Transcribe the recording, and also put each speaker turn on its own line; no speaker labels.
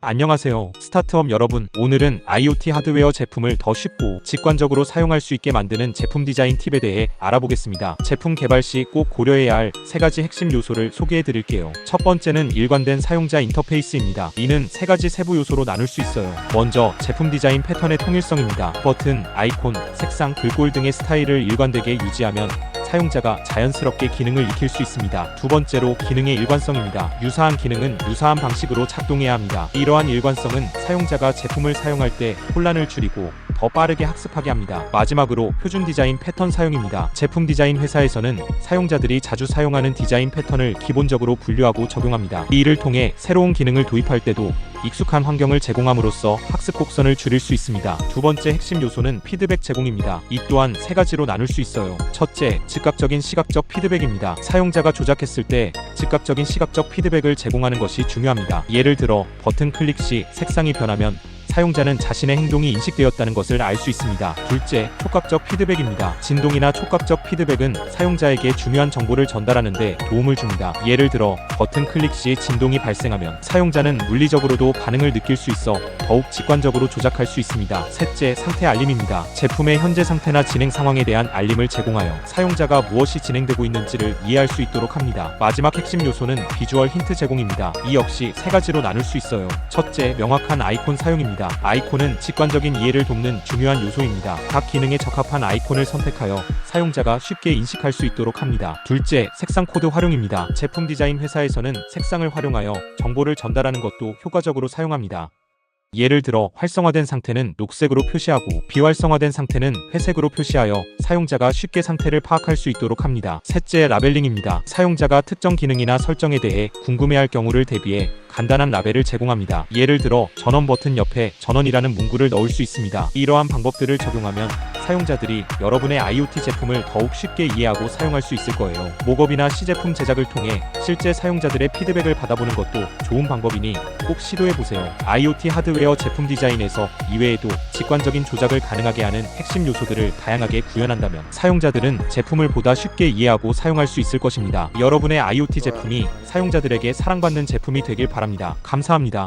안녕하세요. 스타트업 여러분. 오늘은 IoT 하드웨어 제품을 더 쉽고 직관적으로 사용할 수 있게 만드는 제품 디자인 팁에 대해 알아보겠습니다. 제품 개발 시 꼭 고려해야 할 세 가지 핵심 요소를 소개해 드릴게요. 첫 번째는 일관된 사용자 인터페이스입니다. 이는 세 가지 세부 요소로 나눌 수 있어요. 먼저 제품 디자인 패턴의 통일성입니다. 버튼, 아이콘, 색상, 글꼴 등의 스타일을 일관되게 유지하면 사용자가 자연스럽게 기능을 익힐 수 있습니다. 두 번째로 기능의 일관성입니다. 유사한 기능은 유사한 방식으로 작동해야 합니다. 이러한 일관성은 사용자가 제품을 사용할 때 혼란을 줄이고 더 빠르게 학습하게 합니다. 마지막으로 표준 디자인 패턴 사용입니다. 제품 디자인 회사에서는 사용자들이 자주 사용하는 디자인 패턴을 기본적으로 분류하고 적용합니다. 이 일을 통해 새로운 기능을 도입할 때도 익숙한 환경을 제공함으로써 학습 곡선을 줄일 수 있습니다. 두 번째 핵심 요소는 피드백 제공입니다. 이 또한 세 가지로 나눌 수 있어요. 첫째, 즉각적인 시각적 피드백입니다. 사용자가 조작했을 때 즉각적인 시각적 피드백을 제공하는 것이 중요합니다. 예를 들어 버튼 클릭 시 색상이 변하면 사용자는 자신의 행동이 인식되었다는 것을 알 수 있습니다. 둘째, 촉각적 피드백입니다. 진동이나 촉각적 피드백은 사용자에게 중요한 정보를 전달하는 데 도움을 줍니다. 예를 들어 버튼 클릭 시 진동이 발생하면 사용자는 물리적으로도 반응을 느낄 수 있어 더욱 직관적으로 조작할 수 있습니다. 셋째, 상태 알림입니다. 제품의 현재 상태나 진행 상황에 대한 알림을 제공하여 사용자가 무엇이 진행되고 있는지를 이해할 수 있도록 합니다. 마지막 핵심 요소는 비주얼 힌트 제공입니다. 이 역시 세 가지로 나눌 수 있어요. 첫째, 명확한 아이콘 사용입니다. 아이콘은 직관적인 이해를 돕는 중요한 요소입니다. 각 기능에 적합한 아이콘을 선택하여 사용자가 쉽게 인식할 수 있도록 합니다. 둘째, 색상 코드 활용입니다. 제품 디자인 회사에서는 색상을 활용하여 정보를 전달하는 것도 효과적으로 사용합니다. 예를 들어 활성화된 상태는 녹색으로 표시하고 비활성화된 상태는 회색으로 표시하여 사용자가 쉽게 상태를 파악할 수 있도록 합니다. 셋째 라벨링입니다. 사용자가 특정 기능이나 설정에 대해 궁금해할 경우를 대비해 간단한 라벨을 제공합니다. 예를 들어 전원 버튼 옆에 전원이라는 문구를 넣을 수 있습니다. 이러한 방법들을 적용하면 사용자들이 여러분의 IoT 제품을 더욱 쉽게 이해하고 사용할 수 있을 거예요. 목업이나 시제품 제작을 통해 실제 사용자들의 피드백을 받아보는 것도 좋은 방법이니 꼭 시도해 보세요. IoT 하드웨어 제품 디자인에서 이외에도 직관적인 조작을 가능하게 하는 핵심 요소들을 다양하게 구현한다면 사용자들은 제품을 보다 쉽게 이해하고 사용할 수 있을 것입니다. 여러분의 IoT 제품이 사용자들에게 사랑받는 제품이 되길 바랍니다. 감사합니다.